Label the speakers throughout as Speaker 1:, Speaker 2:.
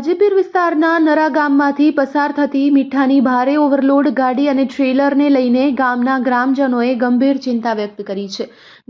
Speaker 1: હાજીપીર વિસ્તારના નરા ગામમાંથી પસાર થતી મીઠાની ભારે ઓવરલોડ ગાડી અને ટ્રેલરને લઈને ગામના ગ્રામજનોએ ગંભીર ચિંતા વ્યક્ત કરી છે.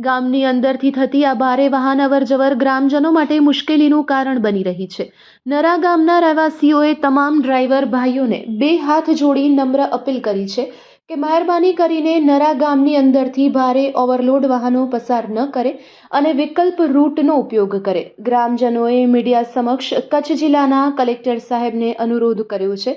Speaker 1: ગામની અંદરથી થતી આ ભારે વાહન અવરજવર ગ્રામજનો માટે મુશ્કેલીનું કારણ બની રહી છે. નરા ગામના રહેવાસીઓએ તમામ ડ્રાઈવર ભાઈઓને બે હાથ જોડી નમ્ર અપીલ કરી છે કે મહેરબાની કરીને નરા ગામની અંદરથી ભારે ઓવરલોડ વાહનો પસાર ન કરે અને વિકલ્પ રૂટનો ઉપયોગ કરે. ગ્રામજનોએ મીડિયા સમક્ષ કચ્છ જિલ્લાના કલેક્ટર સાહેબને અનુરોધ કર્યો છે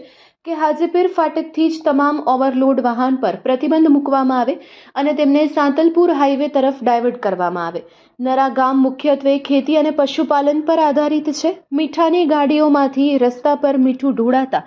Speaker 1: કે હાજીપીર ફાટકથી જ તમામ ઓવરલોડ વાહન પર પ્રતિબંધ મૂકવામાં આવે અને તેમને સાંતલપુર હાઈવે તરફ ડાયવર્ટ કરવામાં આવે. નરા ગામ મુખ્યત્વે ખેતી અને પશુપાલન પર આધારિત છે. મીઠાની ગાડીઓમાંથી રસ્તા પર મીઠું ઢોળાતા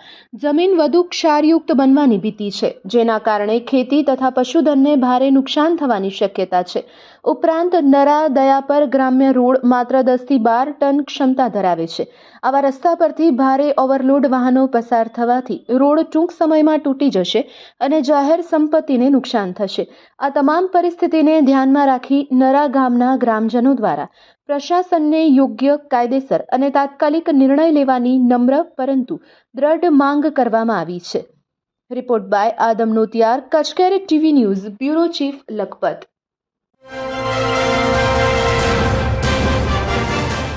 Speaker 1: જમીન વધુ ક્ષારયુક્ત બનવાની ભીતિ છે, જેના કારણે ખેતી તથા પશુધનને ભારે નુકસાન થવાની શક્યતા છે. ઉપરાંત, નરા દયાપર ગ્રામ્ય રોડ માત્ર દસથી બાર ટન ક્ષમતા ધરાવે છે. આવા રસ્તા પરથી ભારે ઓવરલોડ વાહનો પસાર થવાથી રોડ ટૂંક સમયમાં તૂટી જશે અને જાહેર સંપત્તિને નુકસાન થશે. આ તમામ પરિસ્થિતિને ધ્યાનમાં રાખી નરા ગામના ગ્રામજનો દ્વારા પ્રશાસનને યોગ્ય કાયદેસર અને તાત્કાલિક નિર્ણય લેવાની નમ્ર પરંતુ દ્રઢ માંગ કરવામાં આવી છે. Report by Adam Notiyar કચકેરી TV news, bureau chief Lakhpat.